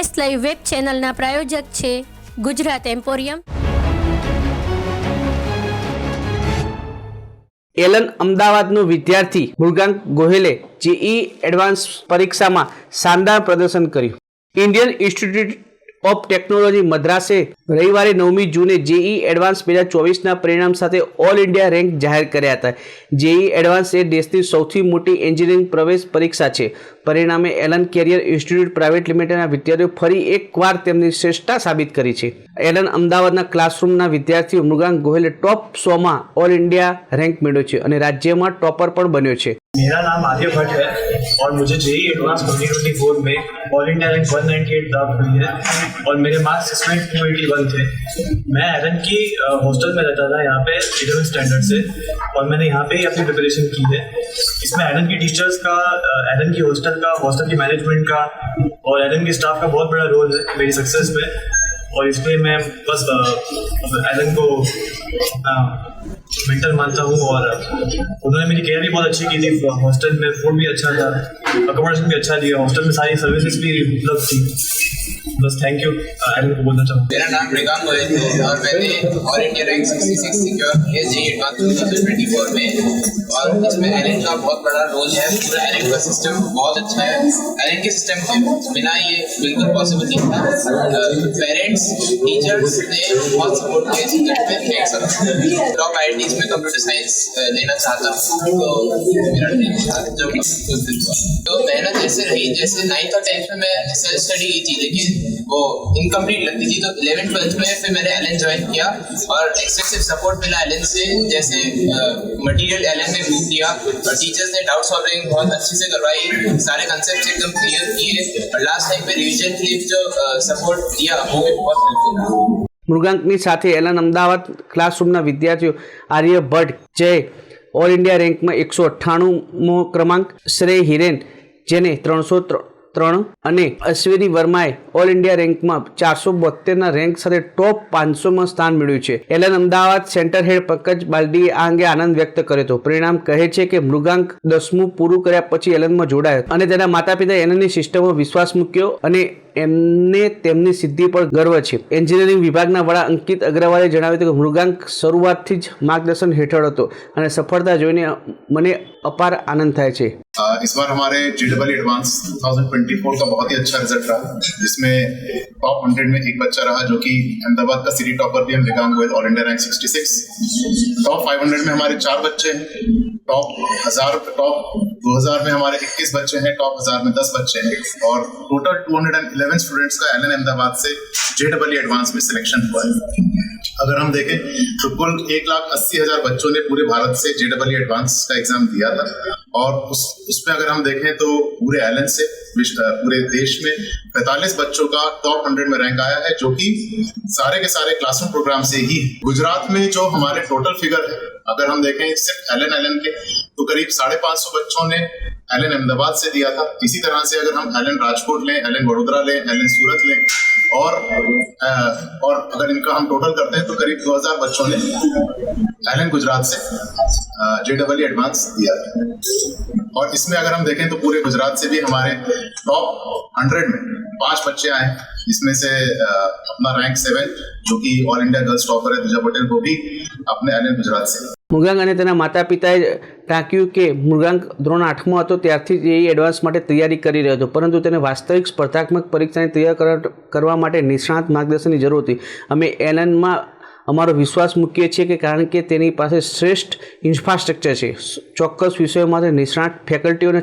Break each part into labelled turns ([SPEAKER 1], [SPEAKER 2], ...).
[SPEAKER 1] S live web ચેનલના પ્રાયોજક છે Gujarat emporium.
[SPEAKER 2] Allan અમદાવાદનો વિદ્યાર્થી મૃગાંક ગોહિલે જેઈ એડવાન્સ પરીક્ષામાં શાનદાર પ્રદર્શન કર્યું. ઇન્ડિયન ઇન્સ્ટિટ્યૂટ ઓફ ટેકનોલોજી મદ્રાસે રવિવારે નવમી જૂને જેઈ એડવાન્સ બે હજાર ચોવીસના પરિણામ સાથે ઓલ ઇન્ડિયા રેન્ક જાહેર કર્યા હતા. જેઈ એડવાન્સ એ દેશની સૌથી મોટી એન્જિનિયરિંગ પ્રવેશ પરીક્ષા છે. પરિણામે એલન કેરિયર ઇન્સ્ટિટ્યૂટ પ્રાઇવેટ લિમિટેડના વિદ્યાર્થીઓ ફરી એકવાર તેમની શ્રેષ્ઠતા સાબિત કરી છે. એલન અમદાવાદના ક્લાસરૂમના વિદ્યાર્થી મૃગાંક ગોહિલે ટોપ સોમાં ઓલ ઇન્ડિયા રેન્ક મેળવ્યો છે અને રાજ્યમાં ટોપર પણ બન્યો છે.
[SPEAKER 3] मेरा नाम आर्य भट्ट है और मुझे जेई एडवांस 2024 में ऑल इंडिया रैंक 198 प्राप्त हुई है और मेरे मार्क्स इसमें 281 थे। मैं एरन की हॉस्टल में रहता था यहाँ पे इलेवन स्टैंडर्ड से और मैंने यहाँ पे ही अपनी प्रिपरेशन की है। इसमें एरन की टीचर्स का एरन की हॉस्टल का हॉस्टल की मैनेजमेंट का और एरन की स्टाफ का बहुत बड़ा रोल है मेरी सक्सेस में और इसमें मैं बस एरन को मेंटर मानता हूँ और उन्होंने मेरी केयर भी बहुत अच्छी की थी। हॉस्टल में फ़ूड भी अच्छा था अकोमोडेशन भी अच्छा दिया, हॉस्टल में सारी सर्विसेज़ भी उपलब्ध थी। बस थैंक यू एरन को बोलना चाहूँगा
[SPEAKER 4] मेरा नाम मृगांक गोयल है और मैंने ऑल इंडिया रैंक 66 सिक्योर किया। जी एडवांस 2024 में। और इसमें एलन का बहुत बड़ा रोल है। पूरा एलन का सिस्टम बहुत अच्छा है। एलन के सिस्टम के बिना ये बिल्कुल पॉसिबल नहीं था। पेरेंट्स टीचर्स ने बहुत सपोर्ट किया रिज़ल्ट में थैंक्स टॉप आई में कंप्यूटर साइंस लेना चाहता हूँ। तो मेरा ड्रीम था जो कि fulfill तो मेहनत ऐसे रही, जैसे नाइन्थ और टेंथ में मैं सेल्फ स्टडी की थी, लेकिन वो इनकम्प्लीट लगती थी तो इलेवन ट्वेल्थ में फिर मैंने एलन ज्वाइन किया और एक्सेसिव सपोर्ट मिला एलन से जैसे मटेरियल एलन ने बुक दिया और टीचर्स ने डाउट सॉल्विंग बहुत अच्छे से करवाई सारे कंसेप्ट एकदम क्लियर किए और लास्ट टाइम पे रिविजन के लिए जो सपोर्ट दिया वो भी बहुत हेल्पफुल रहा
[SPEAKER 2] મૃગાંકની સાથે એલન અમદાવાદ ક્લાસરૂમના વિદ્યાર્થીઓ આર્ય ભટ્ટ જય ઓલ ઇન્ડિયા રેન્કમાં એકસો અઠ્ઠાણુંમો ક્રમાંક શ્રેય હિરેન જેને ત્રણસો ત્રણ અને અશ્વિની વર્માએ ઓલ ઇન્ડિયા રેન્કમાં ચારસો બોતેરના રેન્ક સાથે ટોપ પાંચસોમાં સ્થાન મેળવ્યું છે. Allan Ahmedabad centre head Pankaj બાલડીએ આ અંગે આનંદ વ્યક્ત કર્યો હતો. પરિણામ કહે છે કે મૃગાંક દસમું પૂરું કર્યા પછી એલનમાં જોડાયો અને તેના માતા પિતા એલનની સિસ્ટમમાં વિશ્વાસ મૂક્યો અને એમને તેમની સિદ્ધિ પર ગર્વ છે. એન્જિનિયરિંગ વિભાગના વડા અંકિત અગ્રવાલે જણાવ્યું હતું કે મૃગાંક શરૂઆતથી જ માર્ગદર્શન હેઠળ હતો અને સફળતા જોઈને મને અપાર આનંદ થાય છે.
[SPEAKER 5] इस बार हमारे जी डबल एडवांस 2024 का बहुत ही अच्छा रिज़ल्ट रहा, जिसमें टॉप 100 में एक बच्चा रहा जो कि अहमदाबाद का सिटी टॉपर भी है Mrigank Goyal all India rank 66 top 500 में हमारे चार बच्चे हैं टॉप हज़ार टॉप 2000 में हमारे 21 बच्चे हैं टॉप हज़ार में 10 बच्चे हैं, और टोटल 211 स्टूडेंट्स का एल अहमदाबाद से जे डबल एडवांस में सिलेक्शन हुआ है। अगर हम देखें तो कुल एक लाख अस्सी हज़ार बच्चों ने पूरे भारत से जे डबल एडवांस का एग्ज़ाम दिया था। और उस, उसमें अगर हम देखें तो पूरे एलन से पूरे देश में 45 बच्चों का टॉप 100 में रैंक आया है, जो कि सारे के सारे क्लासरूम प्रोग्राम से ही गुजरात में जो हमारे टोटल फिगर है, अगर हम देखें सिर्फ़ एलन एलन के तो करीब साढ़े पाँच सौ बच्चों ने एलन अहमदाबाद से दिया था। इसी तरह से अगर हम एलन राजकोट लें एलन वडोदरा लें एलन सूरत लें और अ, और अगर इनका हम टोटल करते हैं तो करीब 2000 बच्चों ने एलन गुजरात से जे डबल एडवांस दिया था। और इसमें अगर हम देखें तो पूरे गुजरात से भी हमारे टॉप हंड्रेड में पाँच बच्चे आए इसमें से अ, अपना रैंक सेवन जो कि ऑल इंडिया गर्ल्स टॉपर है दूजा पटेल वो भी अपने एलन गुजरात से।
[SPEAKER 2] મૃગાંક અને તેના માતા પિતાએ ટાંક્યું કે મૃગાંક ધોરણ આઠમો હતો, ત્યારથી જ એ એડવાન્સ માટે તૈયારી કરી રહ્યો હતો. પરંતુ તેને વાસ્તવિક સ્પર્ધાત્મક પરીક્ષાની તૈયાર કર- કરવા માટે નિષ્ણાત માર્ગદર્શનની જરૂર હતી. અમે એલનમાં અમારો વિશ્વાસ મૂકીએ છીએ કે કારણ કે તેની પાસે શ્રેષ્ઠ ઇન્ફ્રાસ્ટ્રક્ચર છે. ચોક્કસ વિષયો માટે નિષ્ણાત ફેકલ્ટીઓને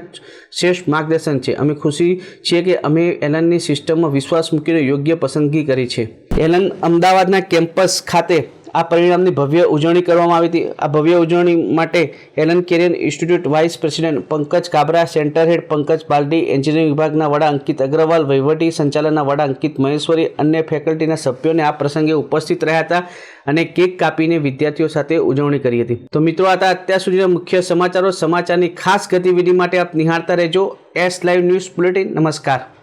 [SPEAKER 2] શ્રેષ્ઠ માર્ગદર્શન છે. અમે ખુશી છીએ કે અમે એલનની સિસ્ટમમાં વિશ્વાસ મૂકીને યોગ્ય પસંદગી કરી છે. એલન અમદાવાદના કેમ્પસ ખાતે આ પરિણામની ભવ્ય ઉજવણી કરવામાં આવી હતી. આ ભવ્ય ઉજવણી માટે Allen career institute vice president Pankaj Kabra centre head Pankaj Baldi engineering વિભાગના વડા અંકિત અગ્રવાલ, વહીવટી સંચાલનના વડા અંકિત મહેશ્વરી, અન્ય ફેકલ્ટીના સભ્યોને આ પ્રસંગે ઉપસ્થિત રહ્યા હતા અને કેક કાપીને વિદ્યાર્થીઓ સાથે ઉજવણી કરી હતી. તો મિત્રો હતા અત્યાર સુધીના મુખ્ય સમાચારો. સમાચારની ખાસ ગતિવિધિ માટે આપ નિહાળતા રહેજો. એસ લાઈવ ન્યૂઝ બુલેટિન નમસ્કાર.